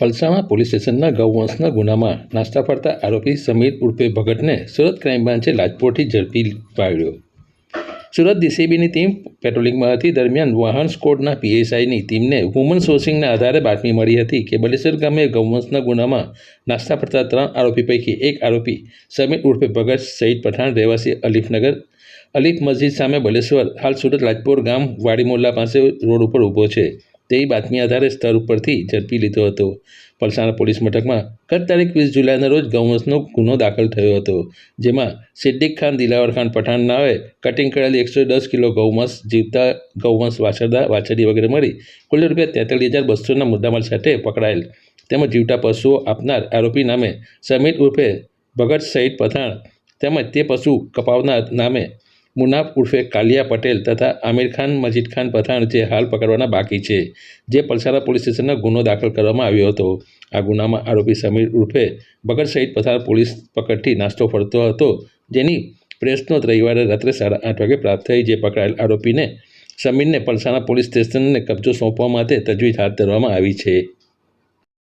Palsana police સ્ટેશનના ગૌવંશના ગુનામાં નાસ્તા ફરતા આરોપી સમીર ઉર્ફે ભગતને સુરત ક્રાઇમ બ્રાન્ચે લાજપોરથી ઝડપી પાડ્યો. સુરત ડીસીબીની ટીમ પેટ્રોલિંગમાં હતી. દરમિયાન વાહન સ્કોડના પીએસઆઈની ટીમને વુમન સોર્સિંગના આધારે બાતમી મળી હતી કે બલેશ્વર ગામે ગૌવંશના ગુનામાં નાસ્તા ફરતા ત્રણ આરોપી પૈકી એક આરોપી સમીર ઉર્ફે ભગત સઈદ પઠાણ રહેવાસી અલીફનગર, અલીફ મસ્જિદ સામે બલેશ્વર, હાલ સુરત લાજપોર ગામ વાડીમોલ્લા પાસે રોડ ઉપર ઊભો છે. તેવી બાતમી આધારે સ્તર ઉપરથી ઝડપી લીધો હતો. પલસાણા પોલીસ મથકમાં ગત તારીખ વીસ જુલાઈના રોજ ગૌવંશનો ગુનો દાખલ થયો હતો, જેમાં સિદ્દીક ખાન, દિલાવર ખાન પઠાણ નાવે કટિંગ કરેલી એકસો દસ કિલો ગૌવંશ જીવતા ગૌવંશ વાછરદા, વાછરડી વગેરે મળી કુલ રૂપિયા તેતાલીસ હજાર બસોના મુદ્દામાલ સાથે પકડાયેલ. તેમજ જીવતા પશુઓ આપનાર આરોપી નામે સમીર ઉર્ફે ભગત સહિત પઠાણ તેમજ તે પશુ કપાવનાર નામે મુનાફ ઉર્ફે કાલિયા પટેલ તથા આમિર ખાન, મજીદ ખાન પઠાણ જે હાલ પકડવાના બાકી છે, જે પલસાણા પોલીસ સ્ટેશનમાં ગુનો દાખલ કરવામાં આવ્યો હતો. આ ગુનામાં આરોપી સમીર ઉર્ફે ભગત સહિત પથાર પોલીસ પકડથી નાસ્તો ફરતો હતો, જેની પ્રેસ નોંધ રવિવારે રાત્રે સાડા આઠ વાગે પ્રાપ્ત થઈ, જે પકડાયેલ આરોપીને સમીરને પલસાણા પોલીસ સ્ટેશનને કબજો સોંપવા માટે તજવીજ હાથ ધરવામાં આવી છે.